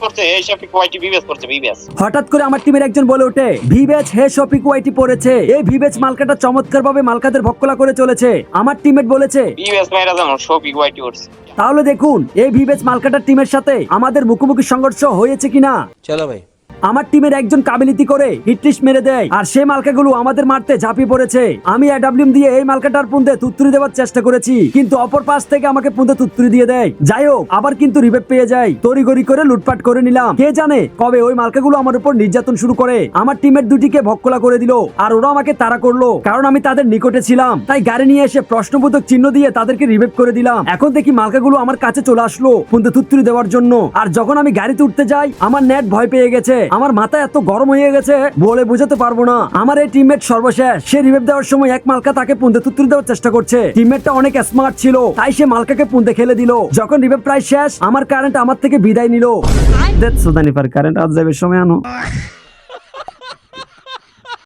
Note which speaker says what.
Speaker 1: পড়ছে হে শফিক ওয়াইটি পড়ছে
Speaker 2: হঠাৎ করে আমার টিমের একজন বলে ওঠে বিবেস হে শফিক ওয়াইটি পড়েছে। এই বিবেস মালকাটা চমৎকার ভাবে মালকাদের ভক্কলা করে চলেছে। আমার টিমমেট বলেছে
Speaker 1: বিবেস মাইরা জানো শফিক ওয়াইটি উঠছে
Speaker 2: তাহলে দেখুন এই বিবেস মালকাটার টিমের সাথে আমাদের মুখোমুখি সংঘর্ষ হয়েছে কিনা?
Speaker 3: চলো ভাই।
Speaker 2: আমার টিমের একজন কাবিলিতি করে হিটলিস্ট মেরে দেয়, আর সেই মালকাগুলো আমাদের মারতে ঝাঁপিয়ে পড়েছে। আমি অ্যাডাব্লিউম দিয়ে এই মালকাটার পুন্দে তুত্তুরি দেওয়ার চেষ্টা করেছি, কিন্তু অপর পাশ থেকে আমাকে পুন্দে তুত্তুরি দিয়ে দেয়। যাই হোক, আবার কিন্তু রিভেপ পেয়ে যাই। তড়িগড়ি করে লুটপাট করে নিলাম। কে জানে কবে ওই মালকাগুলো আমার উপর নির্যাতন শুরু করে। আমার টিমের দুটিকে ভক্কলা করে দিল, আর ওরা আমাকে তাড়া করল, কারণ আমি তাদের নিকটে ছিলাম। তাই গাড়ি নিয়ে এসে প্রশ্নবোধক চিহ্ন দিয়ে তাদেরকে রিভেপ করে দিলাম। এখন দেখি মালকাগুলো আমার কাছে চলে আসলো পুন্দে তুত্তুরি দেওয়ার জন্য। আর যখন আমি গাড়িতে উঠতে যাই, আমার নেট ভয় পেয়ে গেছে। আমার মাথা এত গরম হয়ে গেছে বলে বুঝাতে পারব না। আমার এই টিমমেট সর্বশেষ সে রিভেপ দেওয়ার সময় এক মালকা তাকে পুন্দে তুত্তুরি দেওয়ার চেষ্টা করছে। টিমমেটটা অনেক স্মার্ট ছিল তাই সে মালকাকে পুন্দে খেলে দিল। যখন রিভেপ প্রায় শেষ আমার কারেন্ট আমার থেকে বিদায় নিল। দেখ সুদানি পার কারেন্ট আজ যাবে সময় আনো।